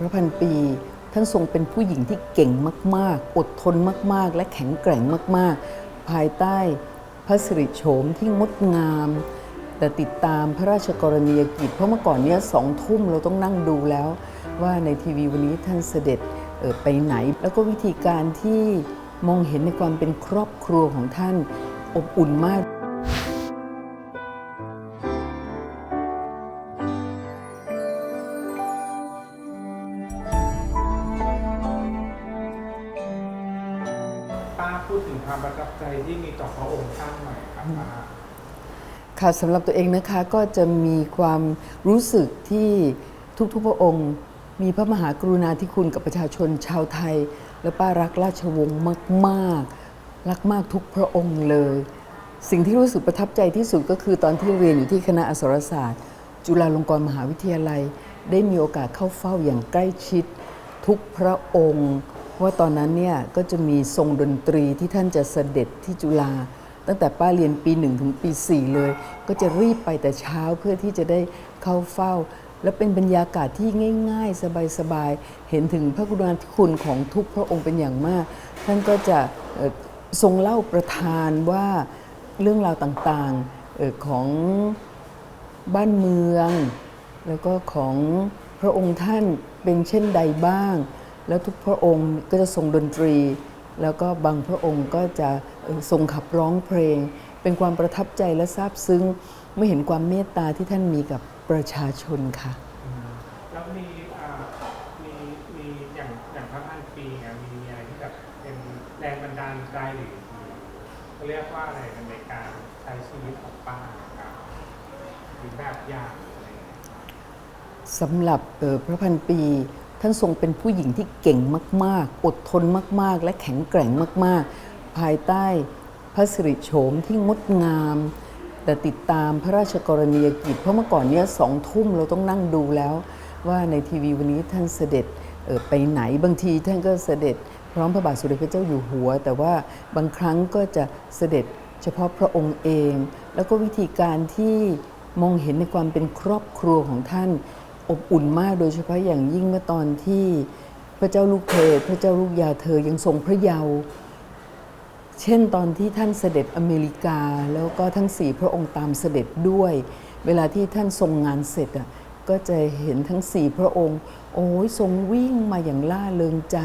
พระพันปีท่านทรงเป็นผู้หญิงที่เก่งมาก ๆ อดทนมาก ๆ และแข็งแกร่งมาก ๆ ภายใต้พระสิริโฉมที่งดงาม แต่ติดตามพระราชกรณียกิจ เพราะเมื่อก่อนเนี้ยสองทุ่มเราต้องนั่งดูแล้ว ว่าในทีวีวันนี้ท่านเสด็จไปไหน แล้วก็วิธีการที่มองเห็นในความเป็นครอบครัวของท่านอบอุ่นมาก ป้าพูดถึงความประทับใจที่มีต่อพระองค์ท่านหน่อยครับป้าค่ะสำหรับตัวเองนะคะก็จะมีความรู้สึกที่ทุกๆพระองค์ มีพระมหากรุณาธิคุณกับประชาชนชาวไทย และป้ารักราชวงศ์มากๆ รักมากทุกพระองค์เลย สิ่งที่รู้สึกประทับใจที่สุดก็คือตอนที่เรียนอยู่ที่คณะอักษรศาสตร์ จุฬาลงกรณ์มหาวิทยาลัย ได้มีโอกาสเข้าเฝ้าอย่างใกล้ชิด ทุกพระองค์ เพราะว่าตอนนั้นเนี่ยก็จะมีทรงดนตรีที่ท่านจะเสด็จที่จุฬาตั้งแต่ป้าเรียนปีหนึ่งถึงปีสี่เลย ก็จะรีบไปแต่เช้าเพื่อที่จะได้เข้าเฝ้า และเป็นบรรยากาศที่ง่าย ๆ สบายๆ เห็นถึงพระกรุณาธิคุณของทุกพระองค์เป็นอย่างมาก ท่านก็จะทรงเล่าประทานว่าเรื่องราวต่างๆของบ้านเมือง แล้วก็ของพระองค์ท่านเป็นเช่นใดบ้าง แล้วทุกพระองค์ก็จะทรงดนตรี แล้วก็บางพระองค์ก็จะทรงขับร้องเพลง เป็นความประทับใจและซาบซึ้งไม่เห็นความเมตตาที่ท่านมีกับประชาชนค่ะแล้วมีอ่ามีมีอย่างอย่างพระพันปีเนี่ยมีอะไรที่แบบเป็นแรงบันดาลใจหรือเขาเรียกว่าอะไรในการใช้ชีวิตของป้าครับหรือแบบอย่างอะไรสำหรับออพระพันปี ท่านทรงเป็นผู้หญิงที่เก่งมาก ๆ อดทนมาก ๆ และแข็งแกร่งมาก ๆ ภายใต้พระสิริโฉมที่งดงาม แต่ติดตามพระราชกรณียกิจ เพราะเมื่อก่อนเนี้ยสองทุ่มเราต้องนั่งดูแล้ว ว่าในทีวีวันนี้ท่านเสด็จไปไหนบางทีท่านก็เสด็จพร้อมพระบาทสมเด็จพระเจ้าอยู่หัว แต่ว่าบางครั้งก็จะเสด็จเฉพาะพระองค์เอง แล้วก็วิธีการที่มองเห็นในความเป็นครอบครัวของท่าน อบอุ่นมากโดยเฉพาะอย่างยิ่งเมื่อตอนที่พระเจ้าลูกเธอ พระเจ้าลูกยาเธอยังทรงพระเยาว์เช่นตอนที่ท่านเสด็จอเมริกา แล้วก็ทั้งสี่พระองค์ตามเสด็จด้วย เวลาที่ท่านทรงงานเสร็จอะก็จะเห็นทั้งสี่พระองค์ โอ้ยทรงวิ่งมาอย่างล่าเริงใจ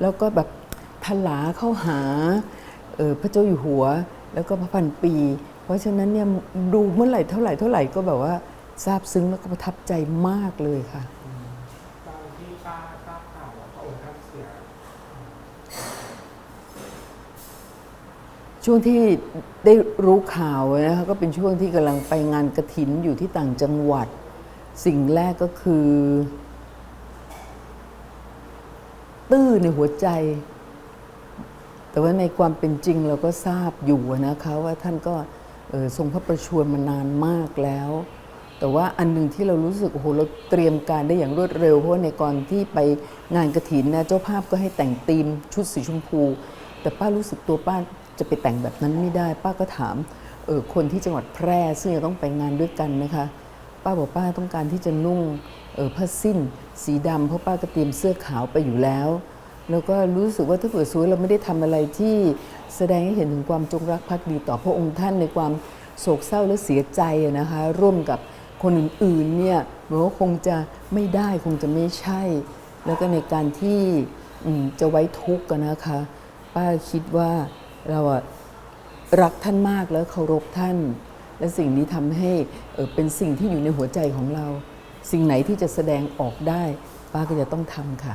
แล้วก็แบบทลาเข้าหาออพระเจ้าอยู่หัว แล้วก็พระพันปี เพราะฉะนั้นเนี่ยดูเมื่อไหร่เท่าไหร่เท่าไหร่ก็แบบว่า ซาบซึ้งแล้วก็ประทับใจมากเลยค่ะ ตอนที่ป้าทราบข่าวว่าพระองค์ท่านเสีย ช่วงที่ได้รู้ข่าวนะคะก็เป็นช่วงที่กำลังไปงานกระถินอยู่ที่ต่างจังหวัด สิ่งแรกก็คือ ตื้อในหัวใจ แต่ว่าในความเป็นจริงเราก็ทราบอยู่นะคะว่าท่านก็ทรงพระประชวรมานานมากแล้ว แต่ว่าอันหนึ่งที่เรารู้สึกโอ้โหเราเตรียมการได้อย่างรวดเร็ว เพราะในก่อนที่ไปงานกระถินนะเจ้าภาพก็ให้แต่งธีมชุดสีชมพู แต่ป้ารู้สึกตัวป้าจะไปแต่งแบบนั้นไม่ได้ ป้าก็ถามเออคนที่จังหวัดแพร่ซึ่งจะต้องไปงานด้วยกันนะคะป้าบอกป้าต้องการที่จะนุ่งเออผ้าสิ้น สีดำเพราะป้าก็เตรียมเสื้อขาวไปอยู่แล้ว แล้วก็รู้สึกว่าถ้าเกิดสวยเราไม่ได้ทำอะไรที่แสดงให้เห็นถึงความจงรักภักดีต่อพระองค์ท่านในความโศกเศร้าและเสียใจนะคะร่วมกับ คนอื่นๆเนี่ยมันก็คงจะไม่ได้คงจะไม่ใช่ แล้วก็ในการที่จะไว้ทุกข์กันนะคะ ป้าคิดว่าเราอะรักท่านมากแล้วเคารพท่าน และสิ่งนี้ทำให้เอ่อเป็นสิ่งที่อยู่ในหัวใจของเรา สิ่งไหนที่จะแสดงออกได้ ป้าก็จะต้องทำค่ะ